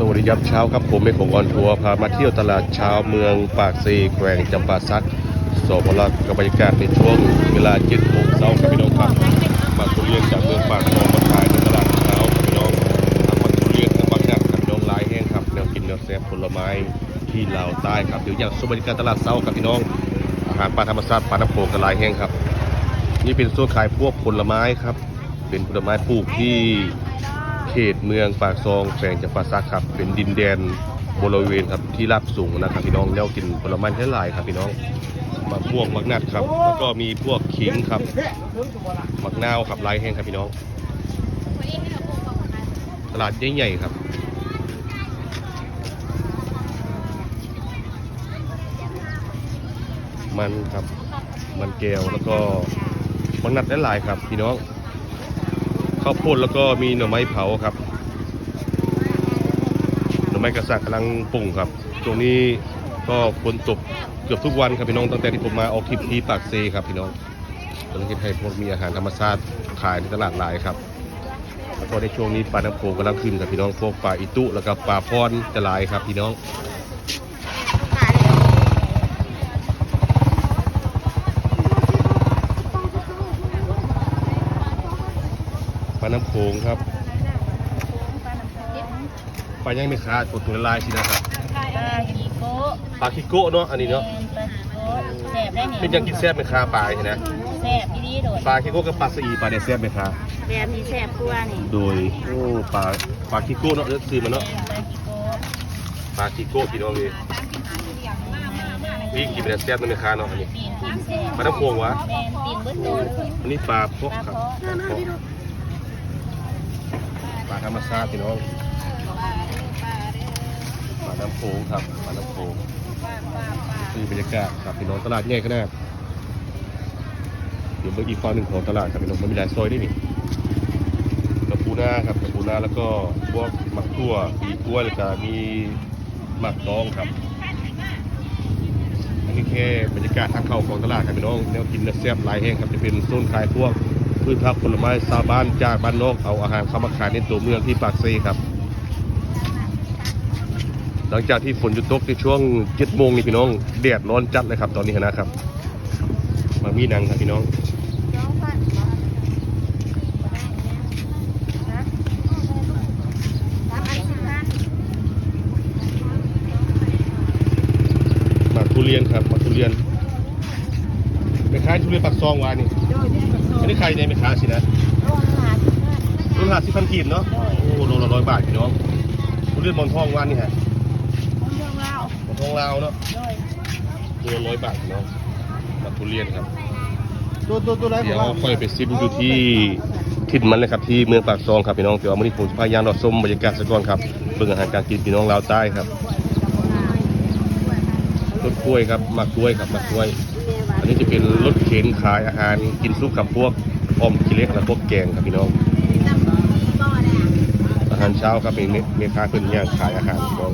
สวัสดียับเช้าครับผมเป็นของออนทัวร์พามาเที่ยวตลาดเช้าเมืองปากซีแขวงจำปาสักสอบรักกับบรรยากาศในช่วงเวลาเจ็ดโมงเช้าครับพี่น้องครับมาทุเรียนจากเมืองปากคลองมาขายในตลาดเช้าครับพี่น้องทั้งมาทุเรียนทั้งบางอย่างครับพี่น้องหลายแห้งครับแนวกินแนวแซ่บผลไม้ที่ลาวใต้ครับเดี๋ยวอย่ากชมบรรยากาศตลาดเช้าครับพี่น้องอาหารปลาธรรมชาติปลาน้ำโขงกันหลายแห้งครับ นี่เป็นโซนขายพวกผลไม้ครับ เป็นผลไม้ปลูกที่ เขตเมืองปากซองแขวงจำปาสักครับ เป็นดินแดนบริเวณครับที่ราบสูงนะครับพี่น้องแล้วกินผลไม้หลายครับพี่น้องมาพวกมักนัดครับ แล้วก็มีพวกขิงครับมักนาวครับลายแห้งครับพี่น้อง ตลาดใหญ่ๆครับมันครับ มันแก้วแล้วก็มักนัดหลายๆครับ พี่น้อง ข้าวโพดแล้วก็มีหน่อไม้เผาครับ หน่อไม้กระสักกำลังปรุงครับช่วงนี้ก็ฝนตกเกือบทุกวันครับพี่น้องตั้งแต่ที่ผมมาออกทริปที่ปากเซครับพี่น้องตอนนี้ให้พวกมีอาหารธรรมชาติขายในตลาดหลายครับแล้วก็ในช่วงนี้ปลาน้ำโขงกำลังขึ้นครับพี่น้องพวกปลาอิตุแล้วก็ปลาพรจะหลายครับพี่น้อง ปลา น้ำโขงครับปลายังไม่ขาดกดตัวละลายสินะครับปลากีโก้ปลาคิโกะเนาะอันนี้เนาะปลากีโก้แสบได้นี่เป็นยังกินแซ่บไหมคะปลาใช่ไหมแสบพี่ดีโดดปลาคิโกะกับปลาสอีปลาเนี่ยแซ่บไหมคะแบบนี้แสบกว่านี่โดยโอ้ปลาปลาคิโกะเนาะเลือกซื้อมาเนาะปลากีโก้ปลาคิโกะพี่น้องเลยพี่กินเป็นแซ่บนั่นไหมคะเนาะอันนี้ปีนปีนแสบปลาน้ำโขงวะแมนปีนเบิ้ลโดเลยอันนี้ปลาพกครับปลาพกปลา ธรรมชาติพี่น้องปลาน้ำโขงครับปลาน้ำโขงคือบรรยากาศครับพี่น้องตลาดใหญ่ขนาดเดี๋ยวเมื่ออีกฝั่งหนึ่งของตลาดครับพี่น้องมันมีหลายซอยด้วยนี่กระปูนาครับกระปูนาแล้วก็พวกหมักทั่วมีกล้วยแล้วก็มีหมักดองครับอันนี้แค่บรรยากาศทางเข้าของตลาดครับพี่น้องแนวกินและแซ่บหลายแห้งครับจะเป็นโซนขายพวก พืชผักผลไม้ชาวบ้านจากบ้านนอกเอาอาหารเข้ามาขายในตัวเมืองที่ปากเซครับ หลังจากที่ฝนหยุดตกในช่วงเจ็ดโมงนี่พี่น้องแดดร้อนจัดเลยครับ ตอนนี้นะครับ มามีนังครับพี่น้องมาทุเรียนครับมาทุเรียน ไม่ค้ายทุเรียนปักซองวานี่ไม่ได้ขายในไม่ค้าสินะรุ่นหาสิบพันกีบเนาะโอ้โลละร้อยบาทพี่น้องทุเรียนหมอนทองวานนี่ฮะหมอนทองลาวเนาะตัวละร้อยบาทพี่น้องหมากทุเรียนครับตัวตัวตัวไหนผเดี๋มยวว่าค่อยไปซิมดูที่ถิ่นมันเลยครับที่เมืองปากซองครับพี่น้องเดี๋ยววันนี้ผมจะพายามรอส้มบรรยากาศสักก่อนครับเบิ่งอาหารการกินพี่น้องลาวใต้ครับต้นกล้วยครับหมักกล้วยครับหมักกล้วยอั นี้จะเป็นรถเข็นขายอาหารกินซุปกับพวกอมกิเล็กและพวกแกงครับพี่น้อง อาหารเช้าครับเป็นเมค้าเพิ่นย่างขายอาหารพี่น้อง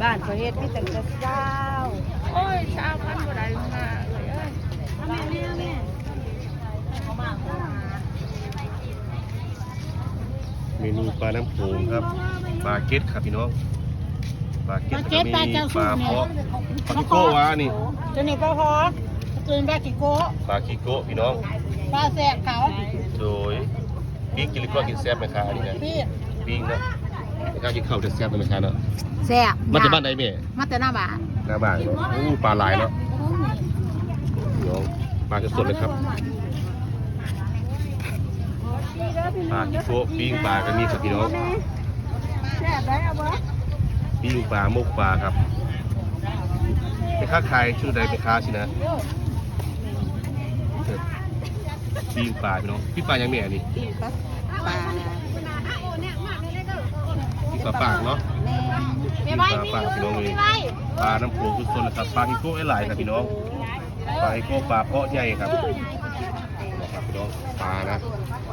บ้านเขาเฮ็ดมีแต่เช้า โอ้ยเช้าพันกว่ได้มาเลยเอ้ยแม่แม่แม่ เมนูปลาน้ำโขงครับปลาเก็ตครับพี่น้องปลาเก็ตแล้วก็มีปลาเพาะปลาคิโก้วะนี่ตัวนี้ก็ฮอตัวนี้บ้ากี่โก้ปลาคิโก้พี่น้องปลาแสบเขาโดยปิ้งกินหรือว่ากินแซ่บไหมคะอันนี้นะพี่ปิ้งเนาะไม่กล้ากินข้าวจะแซ่บไหมคะเนาะแสบมาจากบ้านไหนแม่มาแต่หน้าบ้านหน้าบ้านเนาะอู้ปลาหลายเนาะพี่น้องปลาสดๆเลยครับ ปลาคิโก้ปิ้งปลาก็มีครับพี่น้องปิ้งปลาหมกปลาครับไปค้าขายชื่อใดไปค้าสินะปิ้งปลาพี่น้องปิ้งปลายังแม่นี่ปีปลาปลาปิ้งปลาปากเนาะปิ้งปลาปากพี่น้องเลยปลาน้ำโขงสดๆเลยครับปลาฮิโก้ไอหลายครับพี่น้องปลาฮิโก้ปลาเพาะใหญ่ครับนะครับพี่น้องปลานะ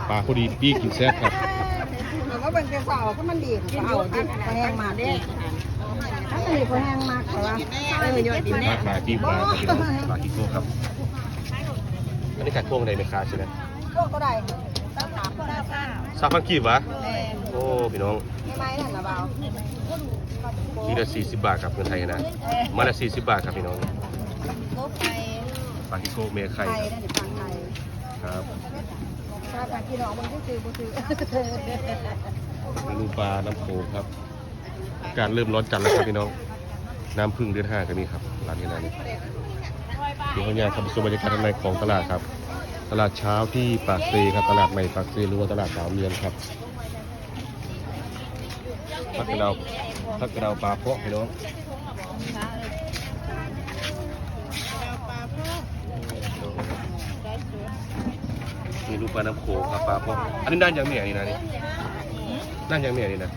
ปลาพอดีปิ้งกินแซ่บครับเราก็เป็นกระเป๋าก็มันดีก็เอาดิพอแห้งมากดิถ้ามันดีพอแห้งมากแต่ว่าเออยอดดินปลาแน่ปลาปิ้งปลาครับพี่น้องปลาฮิโก้ครับอันนี้ขายพวงในไหมคะใช่ไหมพวกก็ได้ตั้งสามตั้งห้าสามพันกีบวะแม่โอ้พี่น้องไม่ไหมนั่นนะเบานี่ละสี่สิบบาทครับเงินไทยนะมาละสี่สิบบาทครับพี่น้องลบไปปาทิโก้เมฆไทไข่ยนั่นฟังไทยครับ ถ้าทางพี่น้องมันก็คือบุคือเมนูปลาน้ำโขงครับ กาศเริ่มร้อนจัดแล้วครับพี่น้อง น้ำพึ่งเดือนห้าก็มีครับร้านนี้ร้านนี้เดี๋ยวเขาเนี่ยครับสู่บรรยากาศข้างในของตลาดครับ ตลาดเช้าที่ปากเซครับตลาดใหม่ปากเซหรือว่าตลาดสาวเมืองครับพักกระเดาพักกระเดาปลาเพาะพี่น้อง นี่รูปปลาน้ำโขงครับปลาเพาะอันนี้ด้านยังเหนียนี่นะนี่ด้านยังเหนียนี่นะ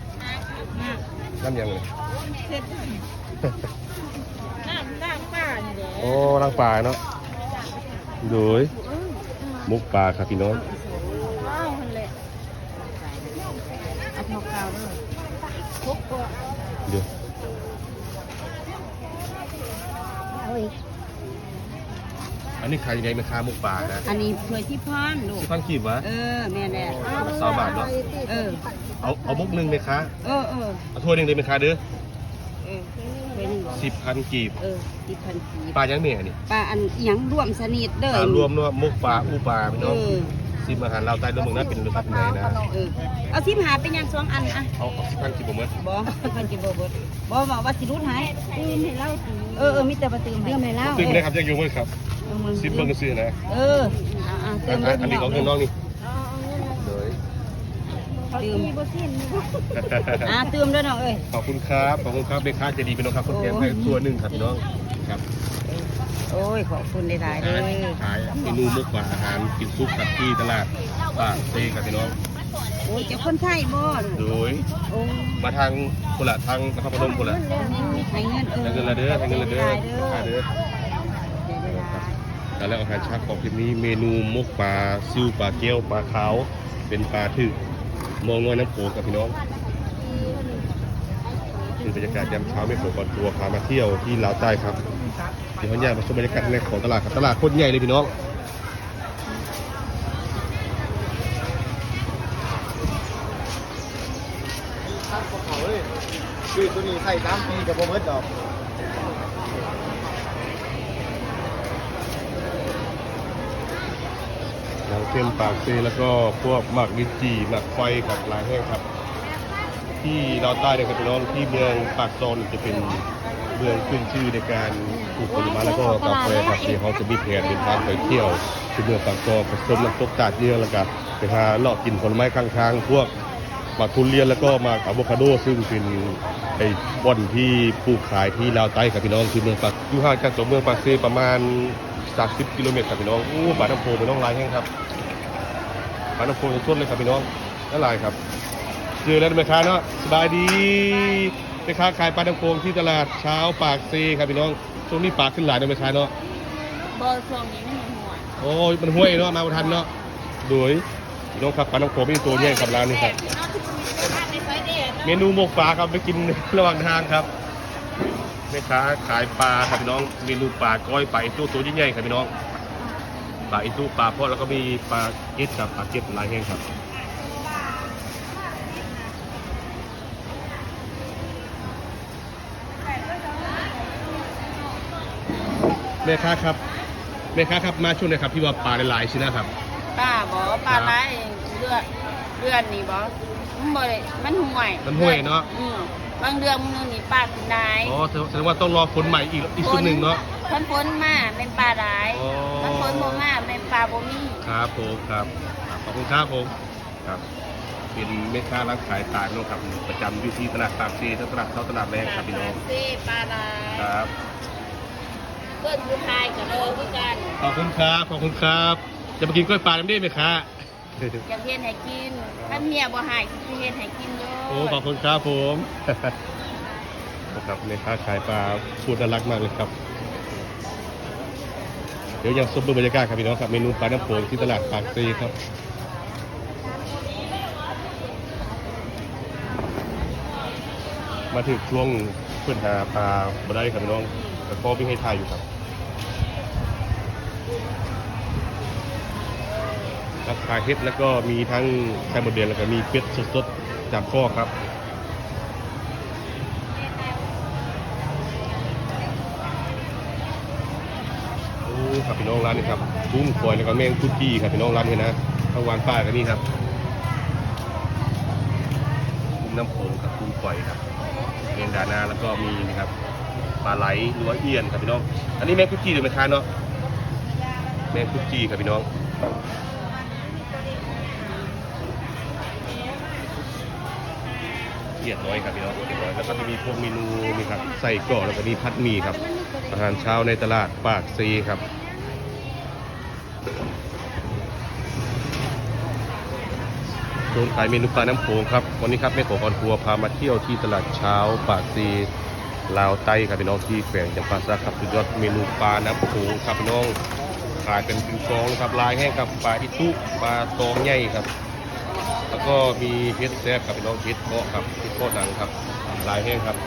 ด้านยังเลยน้ำน้ำป่านี่แหละโอ้ล้างปลาเนาะโดยมุกปลาครับพี่น้องว้าวมันแหละเอาพอข้าวด้วย ทุกตัว เดี๋ยว โอ้ย อันนี้ขายยังไงไหมค้ามุกปลานะอันนี้เพื่อที่พ่อนลูกสิพันกีบวะเออแม่แน่สามบาทเนาะเออ เอาเอามุกหนึ่งไหมคะเออเออเอาถ้วยหนึ่งเลยไหมคะเด้อเออเป็นหนึ่งสิบพันกีบเออสิบพันกีบปลายังเหนียนี่ปลาอันอิหยังร่วมสนิทเด้อปลารวมเนาะมุกปลาอูปลาพี่เอน้องอสิบอาหารเราวใต้เรื่องเมืองนั้นเป็นรสชาติไหนนะเออเอาสิบหาเป็นหยังสองอันอะเอาเอาสิบพันกีบผมเมื่อบ่สิบพันกีบบ่เบิดบ่บอกว่าสิรุดหายตื่นให้เล่า เออเออมีแต่ประตื่นเรื่องให้เล่าซึ่งไม่ได้ครับยังอยู่เมื่อครับสิบเบิ้งก็ซื้อนะเอออ่าอ่าอัตื่นนอันอันนี้ของน้องนี่โดยตื่นอ่าตื่นด้วยน้องเอ้ยขอบคุณครับขอบคุณครับเบค้าใจะดีเป็นน้องครับคนแถมให้ตัวหนึ่งครับพี่น้องครับโอ้ยขอบคุณหลายๆเด้ขายอขายเมนูมุกปลาอาหารกินซุปครับที่ตลาดปากเซครับพี่น้อง โอ้ยเจะคนไทยบ่โดยโอ้ยมาทางคนละทางนครพนมคนละให้เงินเออทางเงินละเด้อทางเงินละเด้อหลายทางเด้เด้ออแล้วอาหารเช้าของที่นี้เมนูมุกปลาซิวปลาเกี๊ยวปลาขาวเป็นปลาถึกมองน้อยน้ำโขงกับพี่น้องคือบรรยากาศยามเช้าไม่โขงก่อนทัวร์พามาเที่ยวที่ลาวใต้ครับเดี๋ยวเขาแยกมาชมบรรยากาศในของตลาดครับตลาดโคตรใหญ่เลยพี่น้อง คือตัวนี้ใส่น้ำปีกับโบเบิร์ดดอกหนังเข้มปากเซแล้วก็พวกหมักลิ้นจี่หมักไฟกับลายแห้งครับ ที่เราใต้เนี่ยครับพี่น้องที่เมืองปากโซนจะเป็นเมืองขึ้นชื่อในการปลูกผลไม้แล้วก็กาแฟครับที่เขาจะมีแผนเดินทางไปเที่ยวที่เมืองปากโซนผสมน้ำตกตาดเยื่อแล้วก็ไปหาลาะกินผลไม้ข้างทางพวก หมากทุเรียนแล้วก็หมากอะโวคาโด ซึ่งเป็นไอ้บ่อนที่ปลูกขายที่ลาวใต้ครับพี่น้องที่เมืองปากอยู่ห่างจากตัวเมืองปากเซประมาณ 30 กิโลเมตรครับพี่น้องโอ้บาดน้ำโพพี่น้องลายแห้งครับบาดน้ำโพสุดๆเลยครับพี่น้องนั่นลายครับเจอแล้วไหมค้าเนาะสบายดีไปค้าขายปลาดังโพงที่ตลาดเช้าปากซีครับพี่น้องช่วงนี้ปลาขึ้นหลายเลยไหมค้าเนาะบ่ช่วงนี้ไม่มีหัวโอ้ยมันห้วยเนาะมาบ่ทันเนาะโดยพี่น้องครับปลาดังโพงมีตัวแย่งกับร้านนี้ครับในไฟ เมนูหมกปลาครับไปกินระหว่างทางครับแม่ค้าขายปลาครับพี่น้องเมนูปลาก้อยปลาอิตู้ตัวใหญ่ๆครับพี่น้องปลาอิตู้ปลาเพาะแล้วก็มีปลาเก็ดกับปลาเก็ดลายแห้งครับแม่ค้าครับแม่ค้าครับมาช่วงไหนครับที่ว่าปลาหลายๆชิ้นนะครับป้าบ่ปลาไหลเลือดเลือดนี่บ่ มันบ่ได้มันห่วยมันห่วยเนาะอืมบางเดือนมึงนี่ปลาขึ้นได้อ๋อแสดงว่าต้องรอฝนใหม่อีกอีกชุดหนึ่งเนาะ พ้นพ้นมาเป็นปลาได้อ๋อมันพ้นบ่มาเป็นปลาบ่มีครับผมครับขอบคุณครับผมครับ เป็นแม่ค้าร้านขายตากเนาะครับประจำอยู่ที่ตลาดปากซีตลาดเช้าตลาดแรงครับพี่น้องเซ่ปลาได้ครับเพื่อนผู้ชายก็เลยคือกัน ขอบคุณครับขอบคุณครับ จะมากินกล้วยปลาน้ำได้ไหมคะ จะเฮ็ดให้กินถ้าเมียบ่ให้สิเฮ็ดให้กินอยู่โอ้ขอบคุณครับผมนะครับแม่ค้าขายปลาพูดน่ารักมากเลยครับ เดี๋ยวยังสมบูรณ์บรรยากาศครับพี่น้องครับเมนูปลาน้ำโขงที่ตลาดปากซีครับมาถึงช่วงเพื่อนหาปลาบ่ได้ครับพี่น้องแต่พ่อวิ่งให้ทายอยู่ครับ ครับขาเฮ็ดแล้วก็มีทั้งไข่มดแดงแล้วก็มีเป็ดสดๆจากข้อครับโอ้ครับพี่น้องร้านนี้ครับกุ้งฝอยแล้วก็แมงคุดจี้ครับพี่น้องร้านนี้นะข้าววานป้ากันนี่ครับกุ้งน้ำโขงกับกุ้งฝอยครับเมงดานาแล้วก็มีนะครับปลาไหลหรือว่าเอียนครับพี่น้อง อันนี้แมงคุดจี้หรือแมงคาเนาะแมงคุดจี้ครับพี่น้อง เกียดน้อยครับพี่น้องเกียดน้อยแล้วก็จะมีพวกเมนูนี่ครับใส่กรอกแล้วก็มีพัดหมี่ครับ อาหารเช้าในตลาดปากซีครับโซนขายเมนูปลาน้ำโขงครับวันนี้ครับแม่โขงออนทัวพามาเที่ยวที่ตลาดเช้าปากซีลาวไต้ครับพี่น้องที่แขวงจำปาสักครับสุดยอดเมนูปลาน้ำโขงครับพี่น้องขายเป็นเป็นกองครับลายแห้งครับปลาอิตุปลาตองใหญ่ครับ แล้วก็มีเฮ็ดแซ่บครับพี่น้องเฮ็ดเพาะครับเฮ็ดเพาะหนังครับลายแห้งครับ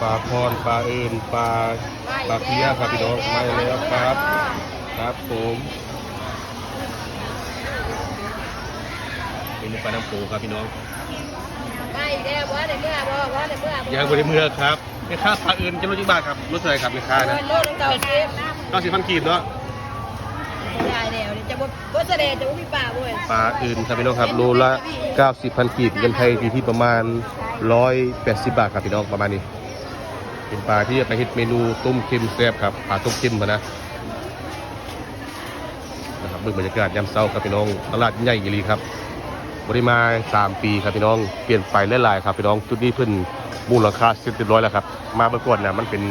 ปลาพรปลาเอินปลาปลาเพี้ยครับพี่น้องมาแล้วครับ ครับผมเป็นปลาน้ำโขงครับพี่น้องไม่แด้ว่าได้เมื่อบ่ว่าได้เมื่อยังบริเมือครับ แม่ค้าปลาเอินจะรถจิบบาทครับรถเท่าไหร่ครับแม่ค้านะโลกเก่าเก็บเก้าสิบพันกีบเนาะได้แล้วจะบ่บ่แสดงจะบ่มีป่าบ่เว้ยปลาเอินครับพี่น้องครับโลละ 90พันกีบเงินไทยอยู่ที่ประมาณ 180 บาทครับพี่น้องประมาณนี้ เป็นปลาที่จะไปเฮ็ดเมนูต้มเค็มแซ่บครับปลาต้มเค็มพะนะนะครับเบิ่งบรรยากาศยามเช้าครับพี่น้องตลาดใหญ่ยีรีครับบริมาสามปีครับพี่น้องเปลี่ยนไปหลายๆครับพี่น้องจุดนี้เพิ่น มูลค่าเสร็จเรียบร้อยแล้วครับ มาประก่อนนะมันเป็น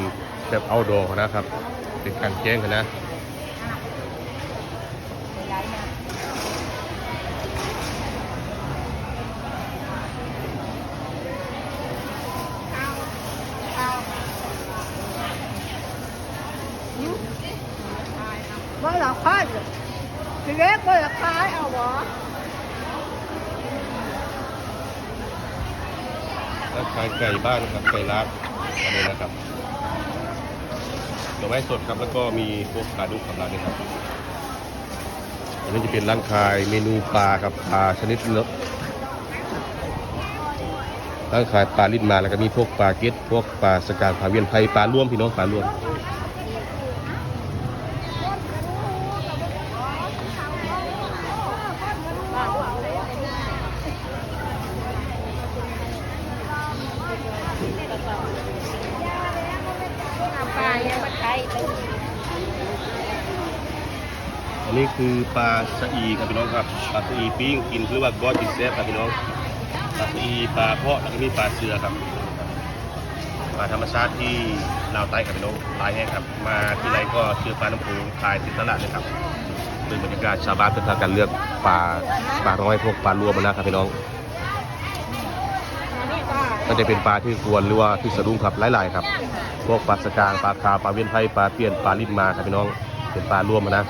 แบบเอาดอนะครับ เป็นการแจ้งนะ ว่าเราคายสิเล็กว่าเราคายเอาบ่ ร้านไก่บ้านครับไก่ลาดอันนี้นะครับดอกไม้สดครับแล้วก็มีพวกปลาดุกกับร้านนี้ครับอันนี้จะเป็นร้านขายเมนูปลาครับปลาชนิดเล็กร้านขายปลาลิ้นมาแล้วก็มีพวกปลาเก็ดพวกปลาสกาดปลาเวียนไพปลาร่วมพี่น้องปลาร่วม ป่ายังบ่ใช้ อั นี้คือปลาสะอีครับพี่น้องครับปลาสะอีปิ้งกินหรือว่ากอนกินแซ่บครับพี่น้องปลาสะอีปลาเพาะแล้วก็มีปลาเสือครับปลาธรรมชาติที่ลาวใต้ครับพี่น้องลายแห่งครับ มาที่ไรก็ซื้อปลาน้ำโขงขายติดตลาดเลยครับเป็นบรรยากาศชาวบ้านเป็นพากันเลือกปลาปลาน้อยพวกปลารวมมานะครับพี่น้องก็จะเป็นปลาที่ควรหรือว่าที่สะดุ้งครับหลายๆครับ พวกปลาสกางปลาคาปลาเวียนไทยปลาเปลี่ยนปลาลิ้นมาครับพี่น้อง เป็นปลารวมมานะ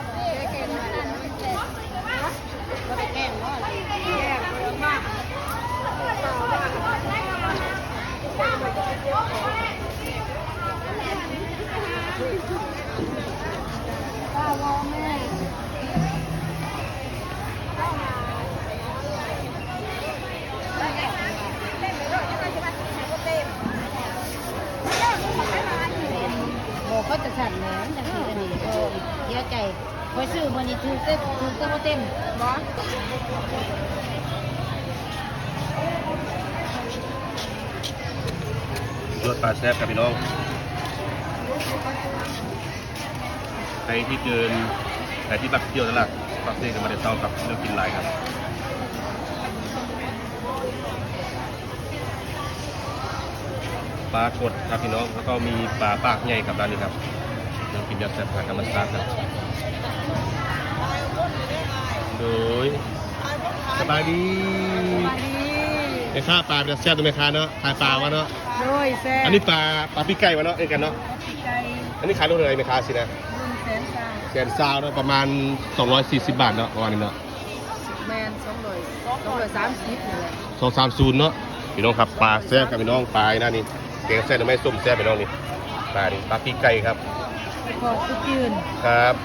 บอกเขาจะสั่นแล้วจังซี่อันนี้โอ้เยอะ ใจไปซื้อมื้อนี้ถูกเต็มถูกเต็มเต็มบ่รสปลาแซ่บครับพี่น้องใครที่เดินใครที่บักเที่ยวตลาดปักเซ่กันมาเดี๋ยวเช้าครับเลือกกินหลายครับปลากดครับพี่น้องแล้วก็มีปลาปากใหญ่ครับร้านนี้ครับ เลือกกินแบบแซ่บทางธรรมชาติครับโดยสบายดีไอ้ข้าปลาเป็นแซ่บตัวไหมค้าเนาะขายปลาวะเนาะโดยแซ่อันนี้ปลาปลาปีกไก่วะเนาะเอ้ยกันเนาะใจอันนี้ขายโลเท่าไหร่ไหมคะสินะบุญแสนสาแสนซาวเนาะประมาณ 240 บาทเนาะประมาณนี้เนาะแมนสองร้อยสองร้อยสามสิบนี่แหละ230เนาะพี่น้องครับปลาแซ่บครับพี่น้องปลาหน้านี่แกงแซ่บหรือไม่ส้มแซ่บพี่น้องนี่ปลานี่ปลาพริกไก่ครับ ขอทุกยืนครับ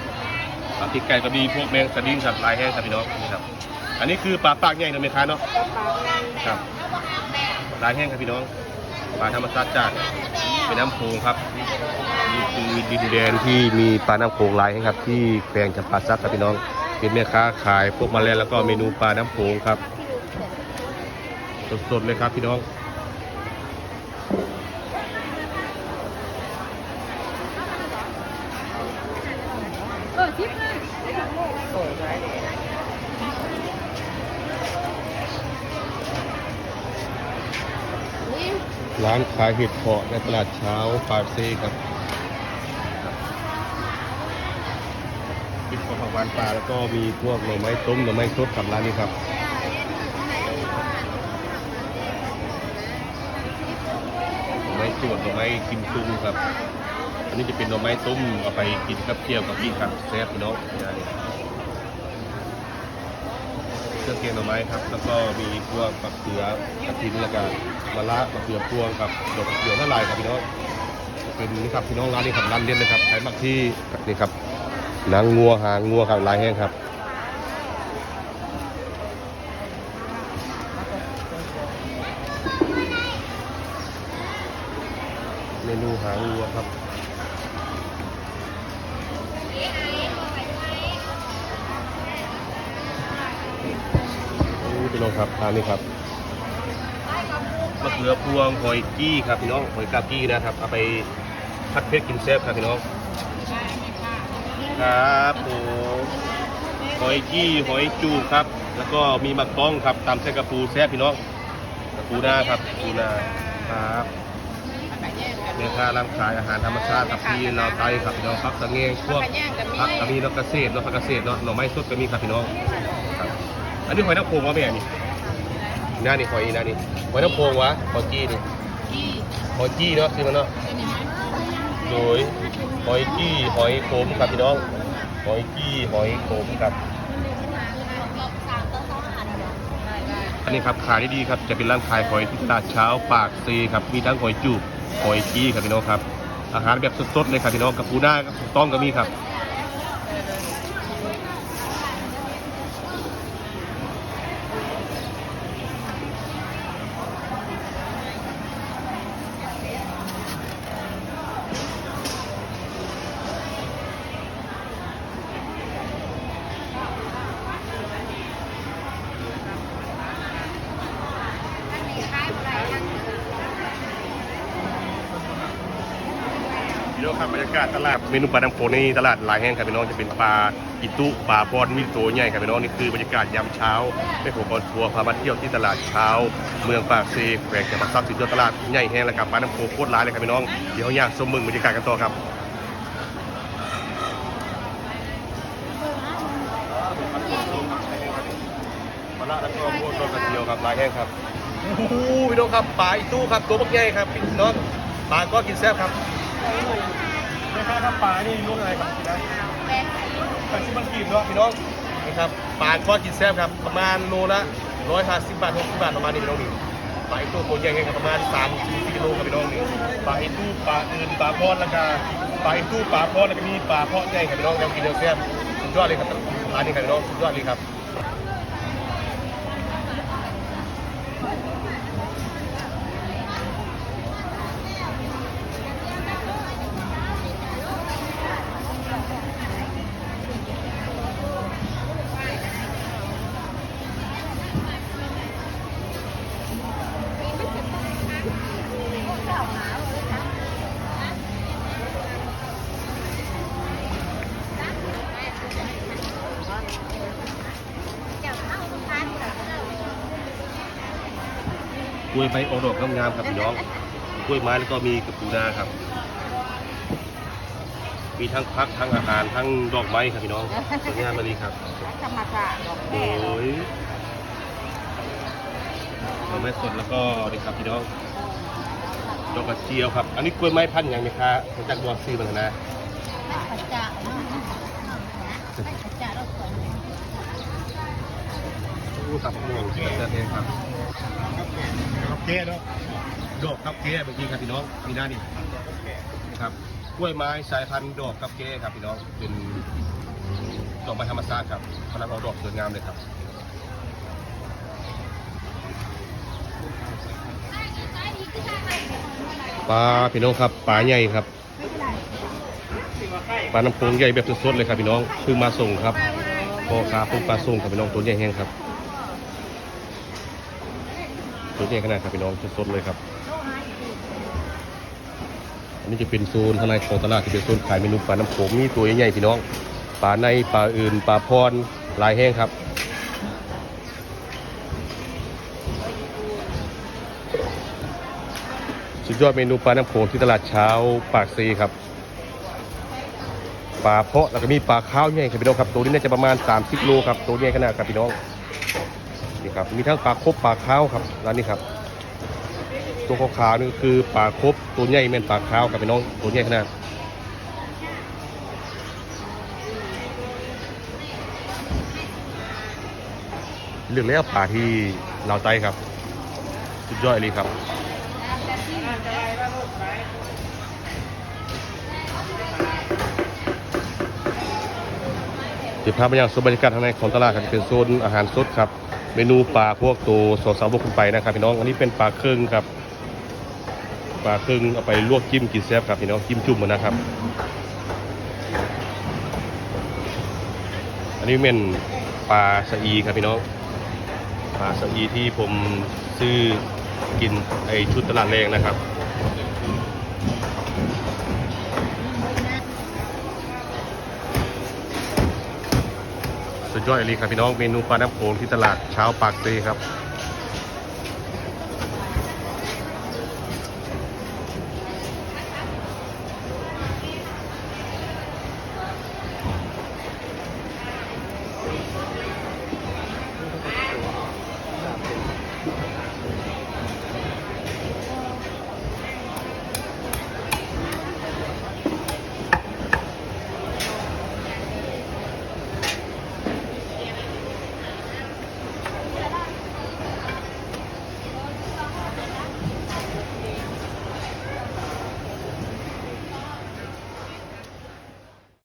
ปลาพริกไก่ก็มีพวกแมงสดิ้งสับลายแห้งครับพี่น้องนี่ครับอันนี้คือปลาปากใหญ่นะเมค้าเนาะครับลายแห้งครับพี่น้องปลาธรรมชาติจัดเป็นน้ำโขงครับนี่คือดินแดนที่มีปลาน้ำโขงลายแห้งครับ ที่แปลงจำปาซักครับพี่น้องเป็นแม่ค้าขายพวกแมลงแล้วก็เมนูปลาน้ำโขงครับ สดๆเลยครับพี่น้อง เออทิพย์เลย ร้านขายเห็ดเพาะในตลาดเช้าปากเซ่ครับปิดของผักหวานปลาแล้วก็มีพวกหน่อไม้ต้มหน่อไม้สดกับร้านนี้ครับหน่อไม้สดหน่อไม้กิมซุงครับ อันนี้จะเป็นหน่อไม้ต้มเอาไปกินกับเกี๊ยวกับพี่ครับแซ่บพี่น้องอย่างนี้เค รื่องเคียงหน่อไม้ครับ แล้วก็มีพวกปักเสือกระถินแล้วก็มะระปักเสือพวงครับดอกเสือละลายครับพี่น้องเป็นนี่ครับพี่น้องร้านนี้ครับร้านเด่นเลยครับขายมักที่นี่ครับนังงัวหางงัวครับลายแห้งครับเมนูหางวัวครับ ครับทานนี่ครับมะเขือพวงหอยกี้ครับพี่น้องหอยกาบกี้นะครับเอาไปพัดเพชรกินแซ่บครับพี่น้องครับโอ้หอยกี้หอยจูบครับ แล้วก็มีมักต้องครับตามเส้นกระปูแซ่บพี่น้องกระปูนาครับปูนาครับเนื้อค้าร้านขายอาหารธรรมชาติครับที่ลาวไตครับพี่น้องครับสังเงงพวกผักกระมีเนาะเกษตรเนาะผักเกษตรเนาะหน่อไม้สดก็มีครับพี่น้องครับ อันนี้หอยน้ำโพงวะแม่นี่หน้านี่หอยหน้านี่หอยน้ำโพงวะหอยกี้นี่หอยกี้เนาะคือมันเนาะโดยหอยกี้หอยขมครับพี่น้องหอยกี้หอยขมครับอันนี้ครับขายได้ดีครับจะเป็นร้านขายหอยที่ตลาดเช้าปากซีครับมีทั้งหอยจูบหอยกี้ครับพี่น้องครับอาหารแบบสดๆเลยครับพี่น้องกับปูหน้ากับต้องก็มีครับ พี่น้องครับบรรยาศตลาดเมนูปลาดำโขงในตลาดหลายแห่งครับพี่น้องจะเป็นปลาอิตุปลาพอดมีตัวใหญ่ครับพี่น้องนี่คือบรรยากาศยามเช้าให้ผมบอลทัวร์พามาเที่ยวที่ตลาดเช้า เมืองปากเซแขวงจังหวัดซับสินเจตลาดใหญ่แห่งแล้วกับปลาดำโขงโคตรร้ายเลยครับพี่น้องเดี๋ยวย่างสมมึงบรรยากาศกันต่อครับมาละแล้วก็พวกต้นกระเทียวครับหลายแห่งครับโอ้โหพี่น้องครับปลาอิตุครับตัวบักใหญ่ครับพี่น้องปลาก็กินแซ่บครับ ม่ค้าครับปลานี่รุ่นอะไรครับพี่นะแปดสิบบาทกีบเนาะพี่น้องนี่ครับปลาทอดกินแซ่บครับประมาณโลละร้อยห้าสิบบาทหกสิบบาทประมาณนี้พี่น้องนี่ปลาอีตู้ตัวใหญ่ครับประมาณสามถึงสี่กิโลครับพี่น้องนี่ปลาอีตู้ปลาอื่นปลาพอดแล้วก็ปลาอีตู้ปลาพอดแล้วก็มีปลาพอดใหญ่ครับพี่น้องแนวกินแนวแซ่บสุดยอดเลยครับร้านนี้ครับพี่น้องสุดยอดเลยครับ วยใบโอดอกงามๆครับพี่น้องกล้วยไม้แล้วก็มีกระปูนาครับ มีทั้งพักทั้งอาหารทั้งดอกไม้ครับพี่น้องสวยงามมากเลยครับธรรมชาติดอกโอ้ยดอกไม้สดแล้วก็นี่ครับพี่น้องดอกกระเจียวครับ อันนี้กล้วยไม้พันธุ์ยังไหมคะผมจักบอกซื้อมันนะปัจจะปัจจะเราสวยอู้ตับม่วงที่มันจะเทครับ ครับเก้เนาะดอกครับเก้เมื่อกี้ครับพี่น้องมีหน้านี่ครับกล้วยไม้สายพันธุ์ดอกครับเก้ครับพี่น้องเป็นดอกไม้ธรรมชาติครับกำลังออกดอกสวยงามเลยครับปลาพี่น้องครับปลาใหญ่ครับปลาน้ำโขงใหญ่แบบสดๆเลยครับพี่น้องเพิ่งมาส่งครับพ่อค้าเพิ่งปลาส่งครับพี่น้องตัวใหญ่แห้งครับ ตัวใหญ่ขนาดครับพี่น้องสดๆเลยครับ อันนี้จะเป็นโซนทนางในของตลาดที่เป็นโซนขายเมนูปลาน้ำโขงมีตัวใหญ่ๆพี่น้องปลาในปลาอื่นปลาพรลายแห้งครับสุดยอดเมนูปลาน้ำโขงที่ตลาดเช้าปากซีครับปลาเพาะแล้วก็มีปลาข้าวใหญ่ครับพี่น้องครับตัวนี้น่าจะประมาณ 30โลครับตัวใหญ่ขนาดครับพี่น้อง นี่ครับมีทั้งปลาครบปลาข้าวครับร้านนี้ครับ ตัวขาวๆนี่คือปลาครบตัวใหญ่แม่นปลาข้าวครับพี่น้องตัวใหญ่ขนาดเลือกแล้วปลาที่เราวไต้ครับสุดยอดเลยครับเดี๋ยวพาไปยังโซนบรรยากาศทางในของตลาดครับเป็นโซนอาหารสดครับ เมนูปลาพวกตัวสองสาวพวกคุณไปนะครับพี่น้องอันนี้เป็นปลาเครื่องครับปลาเครื่องเอาไปลวกจิ้มกินแซ่บครับพี่น้องจิ้มจุ่มนะครับ อันนี้เป็นปลาสะอีครับพี่น้องปลาสะอีที่ผมซื้อกินไอชุดตลาดแรงนะครับ สุดยอดเลยครับพี่น้องเมนูปลาน้ำโขงที่ตลาดเช้าปากเซครับ